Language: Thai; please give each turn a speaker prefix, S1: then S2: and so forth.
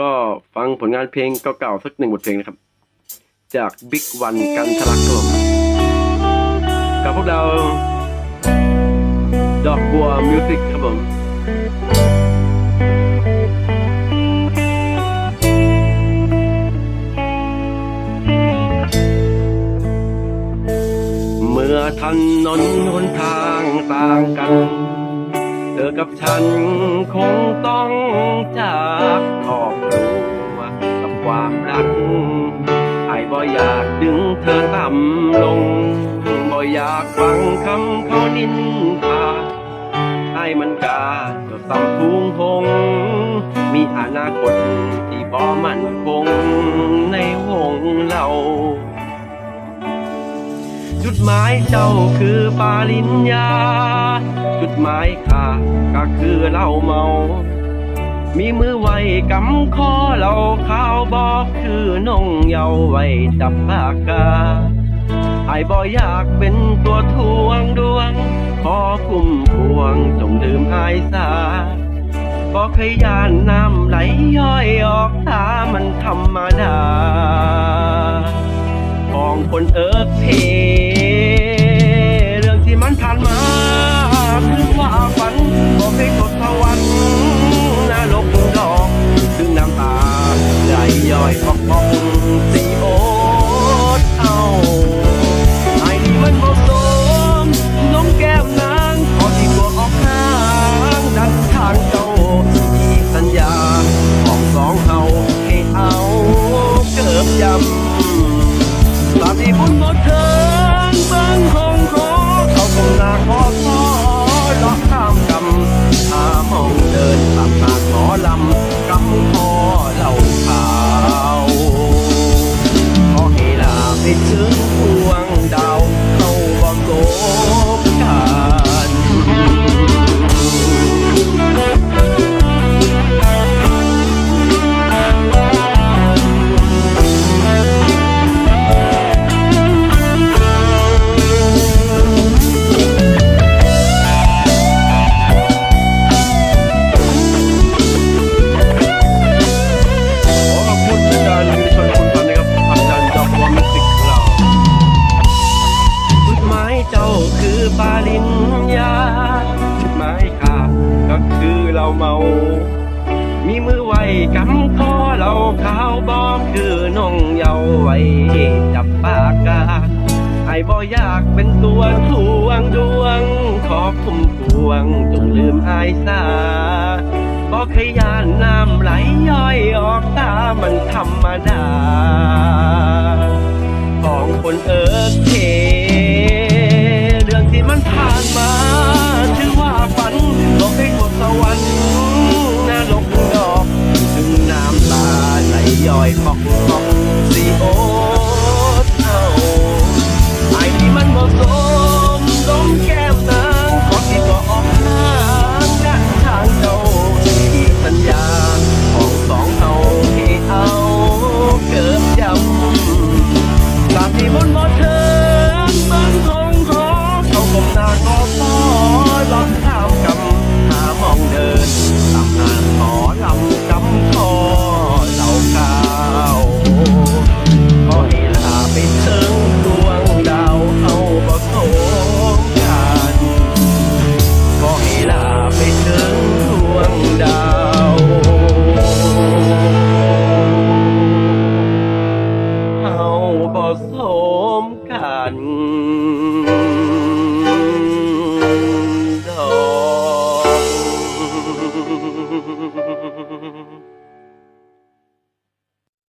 S1: ก็ฟังผลงานเพลงเก่าๆสักหนึ่งบทเพลงนะครับ จากบิ๊กวันกันทะลักครับผมกับพวกเรา ดอกบัวมิวสิกครับผมเมื่อถนนหนทางต่างกัน เธอกับฉันคงต้องจากครอบครัวกับความรักไอ้บ่อยากดึงเธอต่ำลงบ่อยากฟังคำเขานินทาไอ้มันกาจะต่ำพุงพงมีอนาคตที่บ่มั่นคงในวงเราจุดหมายเจ้าคือปาลิญญาายขาก็คือเหล้าเมา มีมือไว้กำคอเราข้าวบอกคือน้องเยาไว้จับปากกาไอ้บ่อยากเป็นตัวทวงดวง ขอคุ้มพวงจงดื่มไอ้สาก็เคยยานน้ำไหลย้อยออกตามันธรรมดา ของคนเอิกเพ ไเราเมา มีมือไว้กำคอเราขาวบอกคือน้องเยาไว้จับปากกาไอ้บ่อยากเป็นตัวทวงดวง ขอคุ้มพวงจงลืมอายสาบ่เคยยานน้ำไหลย้อยออกตามันธรรมดา ของคนเอิ